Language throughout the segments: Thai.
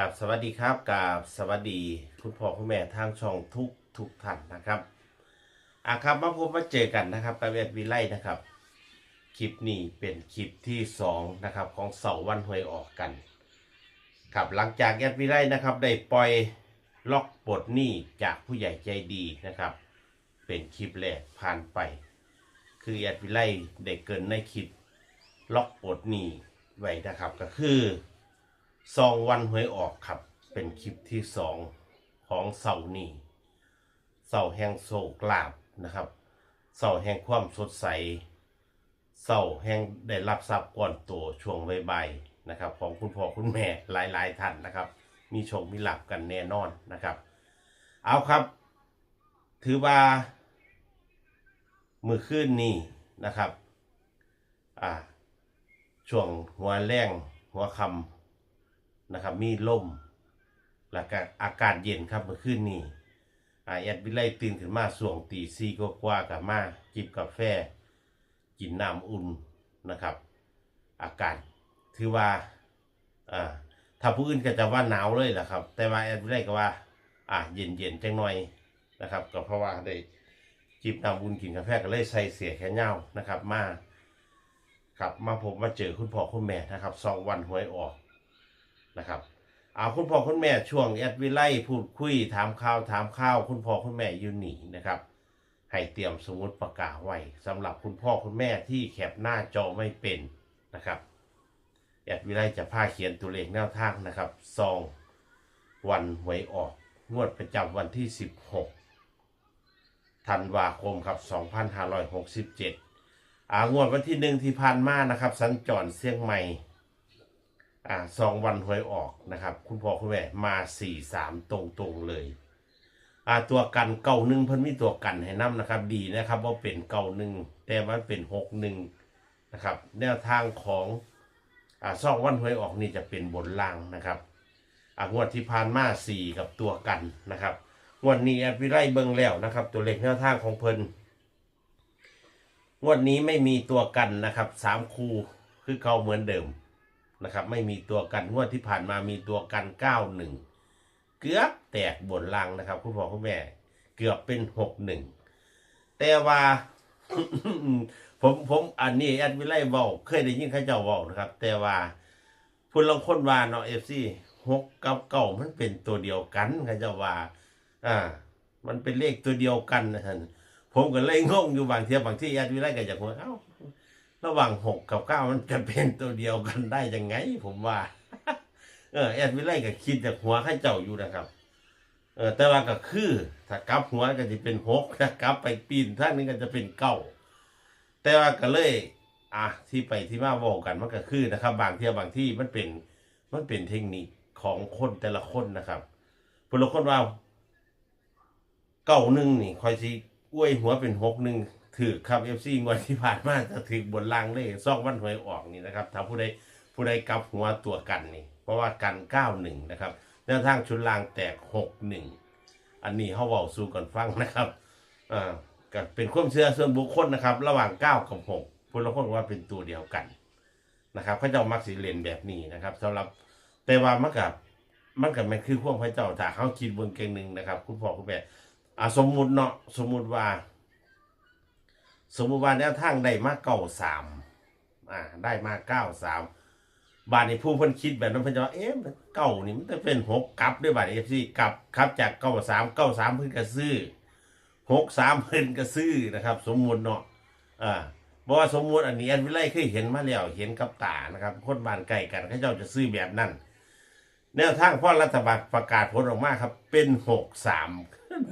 กับสวัสดีครับกับสวัสดีคุณพ่อคุณแม่ทางช่องทุกทุกท่านนะครับอะครับมาพบมาเจอกันนะครับกับเวทวิไลนะครับ คลิปนี้เป็นคลิปที่สองนะครับของเสาวันหวยออกกันครับหลังจากแอดวิไลนะครับได้ปล่อยล็อกปลดหนี้จากผู้ใหญ่ใจดีนะครับ เป็นคลิปแรกผ่านไป คือแอดวิไลได้เกินในคลิปล็อกปลดหนี้ไว้นะครับก็คือ ซองวันหวยออกครับ เป็นคลิปที่สองของเสาร์นี้เสาร์แห่งโศกลาบนะครับเสาร์แห่งความสดใสเศร้าแห่งได้รับทรัพย์ก่อนโตช่วงใบ่ายๆนะครับ ของคุณพ่อคุณแม่หลายๆท่านนะครับ มีชคมีหลับกันแน่นอนนะครับ เอาครับ ถือว่ามือขึ้นนี่นะครับ อ่า ช่วงหัวแรงหัวคำ นะครับ มีลมแล้วก็อากาศเย็นครับเมื่อคืนนี้อาแอดวิไลตื่นขึ้นมาส่วงตีสี่ก็กว่ากับมาจิบกาแฟ กินน้ำอุ่นนะครับ อากาศถือว่าอ่าถ้าผู้อื่นก็จะว่าหนาวเลยแหละครับ แต่ว่าแอดได้ก็ว่า อ่าเย็นเย็นจังหน่อยนะครับ ก็เพราะว่าได้จิบน้ำอุ่นกินกาแฟก็เลยใส่เสียแค่เงานะครับ มาครับมาผมมาเจอคุณพ่อคุณแม่นะครับสองวันหวยออก นะครับเอาคุณพ่อคุณแม่ช่วงแอดวิไลพูดคุยถามข่าวถามข้าว คุณพ่อคุณแม่อยู่หนีนะครับ ให้เตรียมสมุดประกาศไว้สำหรับคุณพ่อคุณแม่ที่แคปหน้าจอไม่เป็นนะครับแอดวิไลจะพาเขียนตัวเลขแนวทางนะครับซองวันหวยออก งวดประจำวันที่ 16ธันวาคมครับ 2567อ่างวดวันที่หนึ่งที่ผ่านมานะครับ สัญจรเสียงใหม่ อ่าซองวันหวยออกนะครับ คุณพ่อคุณแม่มา4-3ตรงๆเลย อ่าตัวกันเก่าหนึ่งเพิ่นมีตัวกันให้นํนะครับ ดีนะครับว่าเป็นเก่าหนึ่งแต่มันเป็นหกหนึ่งนะครับ แนวทางของอ่าซองวันหวยออกนี่จะเป็นบนล่างนะครับอ่างวดที่ผ่านมาสี่กับตัวกันนะครับงวดนี้แอดวิไลเบิงแล้วนะครับ ตัวเลขแนวทางของเพิ่นงวดนี้ไม่มีตัวกันนะครับสามคูคือเขาเหมือนเดิม นะครับไม่มีตัวกันงวดที่ผ่านมามีตัวกันเก้าหนึ่งเกือบแตกบนลังนะครับ คุณพ่อคุณแม่ เกือบเป็นหกหนึ่งแต่ว่า ผมผมอันนี้แอดวิไลเว้าเคยได้ยินเขาเจ้าเว้านะครับ แต่ว่าพูดลองค้นว่าเนาะเอฟซีหกกับเก้ามันเป็นตัวเดียวกันเขาเจ้าว่า อ่า มันเป็นเลขตัวเดียวกันนะท่านผมก็เลยงงอยู่บางเทียบางที่แอดวิไลก็อยากว่าเอ้า ระหว่างหกกับเก้ามันจะเป็นตัวเดียวกันได้ยังไง ผมว่า เออแอดวิไลก็คิดจากหัวข้าเจ้าอยู่นะครับ เออ แต่ว่าก็คือ ถ้ากลับหัวก็จะเป็นหกถ้ากลับไปปีนท่างนี้ก็จะเป็นเก้าแต่ว่าก็เลย อะที่ไปที่มาบอกกันมันก็คือนะครับ บางเที่ยบางที่มันเป็นมันเป็นเทคนิคของคนแต่ละคนนะครับผู้ลคนว่าเก้าหนึ่งนี่คอยสิอวยหัวเป็นหกหนึ่ง ถือครับเอฟซีงวดที่ผ่านมาจะถือบนล่างเลยซอกวันหวยออกนี่นะครับถ้าผู้ใดผู้ใดกลับหัวตัวกันนี่เพราะว่ากันเก้าหนึ่งนะครับแนวทางชุดลางแตกหกหนึ่งอันนี้เขาบอกสู่กันฟังนะครับอ่าก็เป็นความเชื่อส่วนบุคคลนะครับ ระหว่างเก้ากับหกพลคนว่าเป็นตัวเดียวกันนะครับเขาเจ้ามักสิเลนแบบนี้นะครับสำหรับแต่ว่ามันกับมันกับมันคือพวกพระเจ้าถ้าเขาคิดบนเก่งหนึ่งนะครับ คุณพ่อคุณแม่อ่าสมมุติเนาะสมมุติว่า สมมุติว่าแนวทางได้มาเก้าสามอ่าได้มาเก้าสามบาทนี่ผู้เพิ่นคิดแบบนั้นเพิ่นจะว่าเอ๊ะเก่านี่มันจะเป็นหกกลับด้วยบาทเอฟซีกลับครับจากเก้าสามเก้าสามเพิ่นก็ซื้อหกสามเพิ่นก็ซื้อนะครับ สมมุติเนาะอ่าเพราะว่าสมมุติอันนี้อันวิไลเคยเห็นมาแล้วเห็นกับตานะครับคนบ้านใกล้กันเขาเจ้าจะซื้อแบบนั้นแนวทางพ่อรัฐบาลประกาศผลออกมาครับ เป็นหกสาม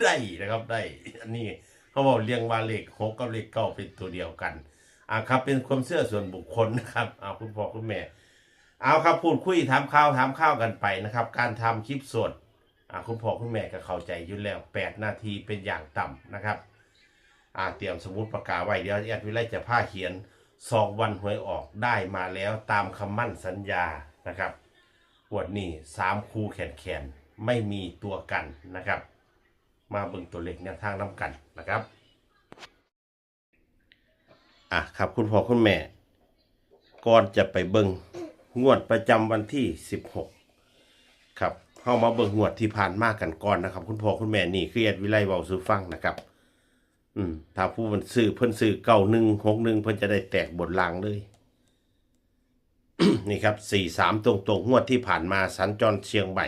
ได้นะครับได้อันนี้ เขาบอกเรียงว่าเลขหกกับเลขเก้าเป็นตัวเดียวกันอ่าครับ เป็นความเชื่อส่วนบุคคลนะครับอ่าคุณพ่อคุณแม่ เอาครับพูดคุยถามข้าวถามข้าวกันไปนะครับ การทำคลิปสดอ่าคุณพ่อคุณแม่ก็เข้าใจยู่แล้ว8นาทีเป็นอย่างต่ำนะครับอ่าเตรียมสมุดประกาศไว้เดี๋ยวแอดวิไลจะผ้าเขียนสองวันหวยออกได้มาแล้วตามคำมั่นสัญญานะครับปวดนี่สามคูแขนแขนไม่มีตัวกันนะครับ มาเบิ่งตัวเลขแนวทางน้ำกันนะครับ อะครับคุณพ่อคุณแม่ ก่อนจะไปเบิ่งงวดประจำวันที่ 16คครับเข้ามาเบิ่งงวดที่ผ่านมากันก่อนนะครับ คุณพ่อคุณแม่นี่คือแอดวิไลเว้าสู่ฟังนะครับ อืมถ้าผู้มันซื้อเพิ่นซื้อเก้าหนึ่งหกหนึ่งเพิ่นจะได้แตกบนลางเลยนี่ครับสี่สามตรงตรงงวดที่ผ่านมาสัญจรเชียงใหม่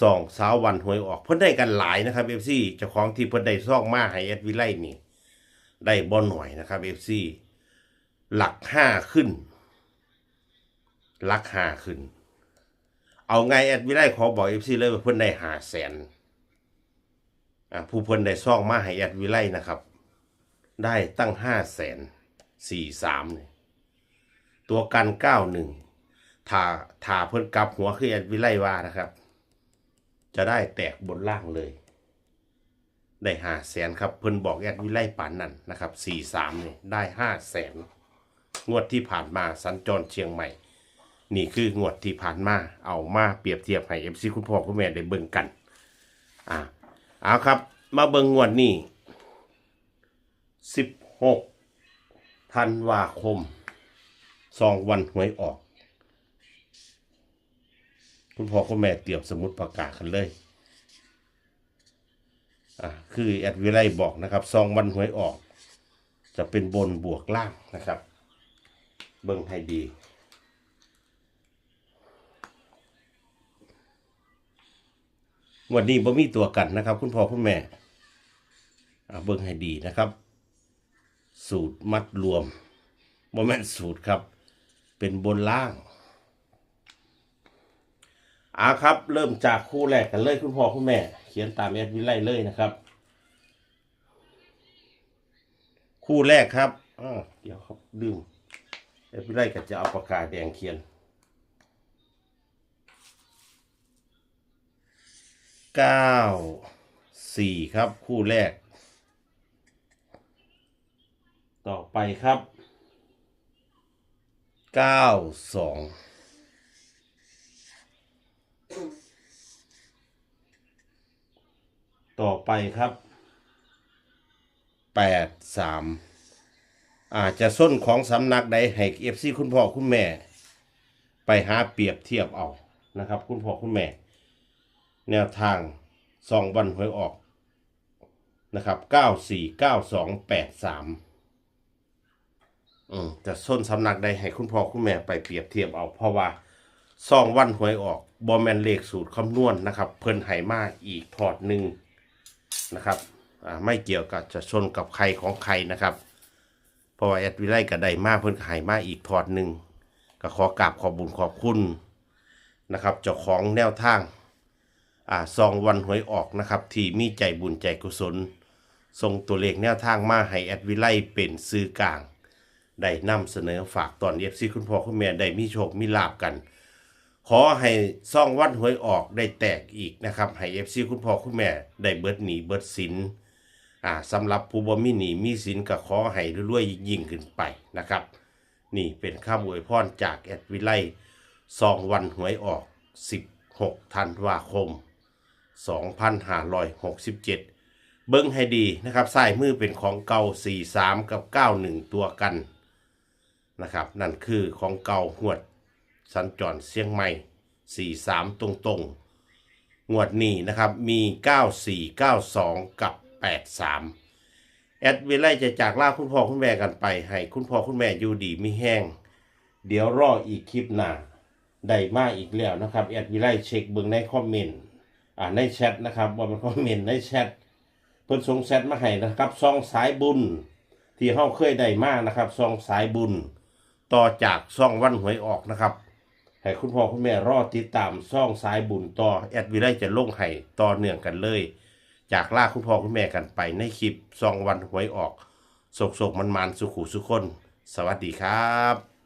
สองสาววันหวยออกเพิ่นได้กันหลายนะครับเอฟซีเจ้าของที่เพิ่นได้ซองมาให้แอดวิไลนี่ ได้บอลหน่อยนะครับเอฟซีหลักห้าขึ้น หลักห้าขึ้น เอาไงแอดวิไลขอบอกเอฟซีเลยว่าเพิ่นได้หาแสนอ่าผู้เพิ่นได้ซองมาให้แอดวิไลนะครับ ได้ตั้งห้าแสนสี่สามเนี่ยตัวกันเก้าหนึ่งถ้าถ้าเพิ่นกลับหัวคือแอดวิไลว่านะครับ จะได้แตกบนล่างเลย ได้ห้าแสนครับ เพิ่นบอกแอดวิไลป่านนั้นนะครับสี่สามเนี่ยได้ห้าแสนงวดที่ผ่านมาสัญจรเชียงใหม่ นี่คืองวดที่ผ่านมาเอามาเปรียบเทียบให้เอฟซีคุณพ่อคุณแม่ได้เบิ่งกัน อ่าเอาครับ มาเบิ่งงวดนี้สิบหกธันวาคมสองวันหวยออก คุณพ่อคุณแม่เตรียมสมุดประกาศกันเลยอ่าคือแอดวิไลบอกนะครับสองวันหวยออก จะเป็นบนบวกล่างนะครับ เบิ่งให้ดีวันนี้บ่มีตัวกันนะครับ คุณพ่อคุณแม่อ่าเบิ่งให้ดีนะครับ สูตรมัดรวมบ่แม่นสูตรครับ เป็นบนล่าง อาครับ เริ่มจากคู่แรกกันเลยคุณพ่อคุณแม่ เขียนตามแอดวิไลเลยนะครับ คู่แรกครับอ้าวเดี๋ยวครับลืมแอดวิไลก็จะเอาปากกาแดงเขียนเก้าสี่ครับ คู่แรก ต่อไปครับเก้าสอง ต่อไปครับแปดสามอาจจะส้นของสำนักใดให้เอฟซีคุณพ่อคุณแม่ ไปหาเปรียบเทียบเอานะครับ คุณพ่อคุณแม่ แนวทางสองวันหวยออกนะครับเก้าสี่เก้าสองแปดสามอืมจะส้นสำนักใดให้คุณพ่อคุณแม่ไปเปรียบเทียบเอา เพราะว่าสองวันหวยออกบอแมนเลขสูตรคำนวณนะครับ เพิ่นไหมาอีกพอร์ตหนึ่ง นะครับไม่เกี่ยวกับจะชนกับใครของใครนะครับเพราะว่าแอดวิไลกับไดมาเพิ่นไหมาอีกพอร์ตหนึ่งก็ขอกราบขอบบุญขอบคุณนะครับเจ้าของแนวทางอ่าซองวันหวยออกนะครับ ที่มีใจบุญใจกุศลส่งตัวเลขแนวทางมาให้แอดวิไลเป็นซื้อกลาง ได้นำเสนอฝากตอนเอฟซีคุณพ่อคุณแม่ได้มีโชคมีลาบกัน ขอให้ซองวันหวยออกได้แตกอีกนะครับ ให้เอฟซีคุณพ่อคุณแม่ได้เบิดหนีเบิดสินอ่าสำหรับผู้บ่มีหนีมีสินก็ขอให้รวยๆยิ่งขึ้นไปนะครับ นี่เป็นข้ามอวยพรจากแอดวิไลซองวันหวยออก 16ธันวาคม 2567 เบิ้งให้ดีนะครับซ้ายมือเป็นของเก่า 43 กับ 91 ตัวกันนะครับ นั่นคือของเก่าหวด สัญจรเชียงใหม่43ตรงๆ งวดนี้นะครับมี 94 92 กับ 83 แอดเวไลจะจากลาคุณพ่อคุณแม่กันไป ให้คุณพ่อคุณแม่อยู่ดีไม่แห้ง เดี๋ยวรออีกคลิปหน้าได้มาอีกแล้วนะครับ แอดวิไลเช็คเบิ่งในคอมเมนต์อ่าในแชทนะครับว่ามันคอมเมนต์ในแชทเพิ่นส่งแชทมาให้นะครับซองสายบุญ ที่เฮาเคยได้มานะครับซองสายบุญ ต่อจากซองวันหวยออกนะครับ ให้คุณพ่อคุณแม่รอติดตามซ่องสายบุญต่อแอดวิไลจะลงให้ต่อเนื่องกันเลย จากลาคุณพ่อคุณแม่กันไปในคลิปซองวันหวยออกโศกโศกมันมันสุขุสุขคน สวัสดีครับ